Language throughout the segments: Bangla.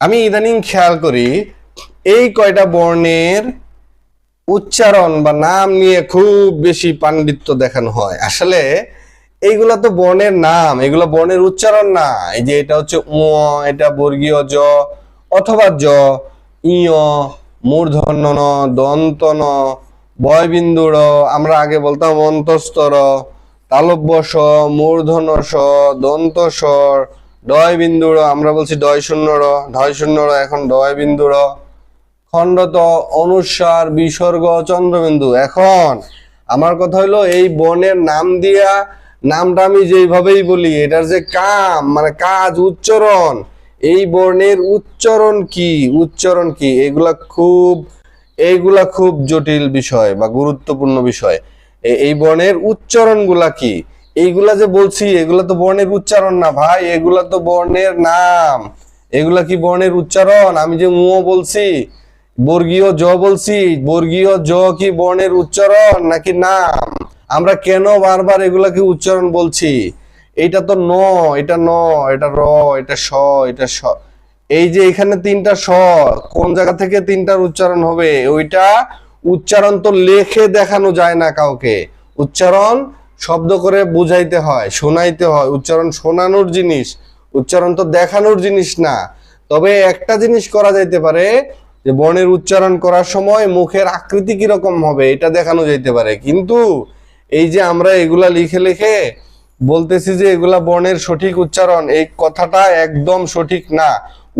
আমি ইদানিং খেয়াল করি, এই কয়টা বর্ণের উচ্চারণ বা নাম নিয়ে খুব বেশি পাণ্ডিত্য দেখানো হয়। আসলে এইগুলা তো বর্ণের নাম, এগুলো বর্ণের উচ্চারণ না। এই যে এটা হচ্ছে উ এটা বর্গীয় জ, অথবা জ ইয় মূর্ধন্য ন দন্ত ন বয়বিন্দুর আমরা আগে বলতাম অন্তস্তর তালব্য স, মূর্ধন্য স, দন্ত ডয় বিন্দুর, আমরা বলছি ডয় শূন্য র ঢয় শূন্য র এখন ডয় বিন্দুর। খণ্ডত অনুসার বিসর্গ চন্দ্রবিন্দু। এখন আমার কথা হলো, এই বনের নাম দিয়া নামটা আমি যেইভাবেই বলি, এটার যে কাম মানে কাজ, উচ্চারণ, এই বর্ণের উচ্চারণ কি? উচ্চারণ কি? এগুলা খুব এইগুলা খুব জটিল বিষয় বা গুরুত্বপূর্ণ বিষয়। এই বর্ণের উচ্চারণগুলা কি? এইগুলা যে বলছি, এগুলা তো বর্ণের উচ্চারণ না ভাই, এগুলা তো বর্ণের নাম। এগুলা কি বর্ণের উচ্চারণ? আমি যে মু বলছি, বর্গীয় জ বলছি, বর্গীয় জ কি বর্ণের উচ্চারণ নাকি নাম? আমরা কেন বারবার এগুলাকে উচ্চারণ বলছি? এইটা তো ন, এটা ন, এটা র, এটা স এটা স। এই যে এখানে তিনটা স, কোন জায়গা থেকে তিনটার উচ্চারণ হবে? ওইটা উচ্চারণ তো লেখে দেখানো যায় না কাউকে। উচ্চারণ শব্দ করে বুঝাইতে হয়, শোনাইতে হয়। উচ্চারণ শোনানোর জিনিস, উচ্চারণ তো দেখানোর জিনিস না। তবে একটা জিনিস করা যাইতে পারে, যে বর্ণের উচ্চারণ করার সময় মুখের আকৃতি কীরকম হবে, এটা দেখানো যাইতে পারে। কিন্তু এই যে আমরা এগুলা লিখে লিখে বলতেছি যে এগুলা বর্ণের সঠিক উচ্চারণ, এই কথাটা একদম সঠিক না।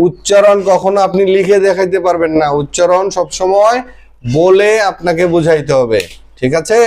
উচ্চারণ কখনো আপনি লিখে দেখাইতে পারবেন না। উচ্চারণ সবসময় বলে আপনাকে বুঝাইতে হবে। ঠিক আছে?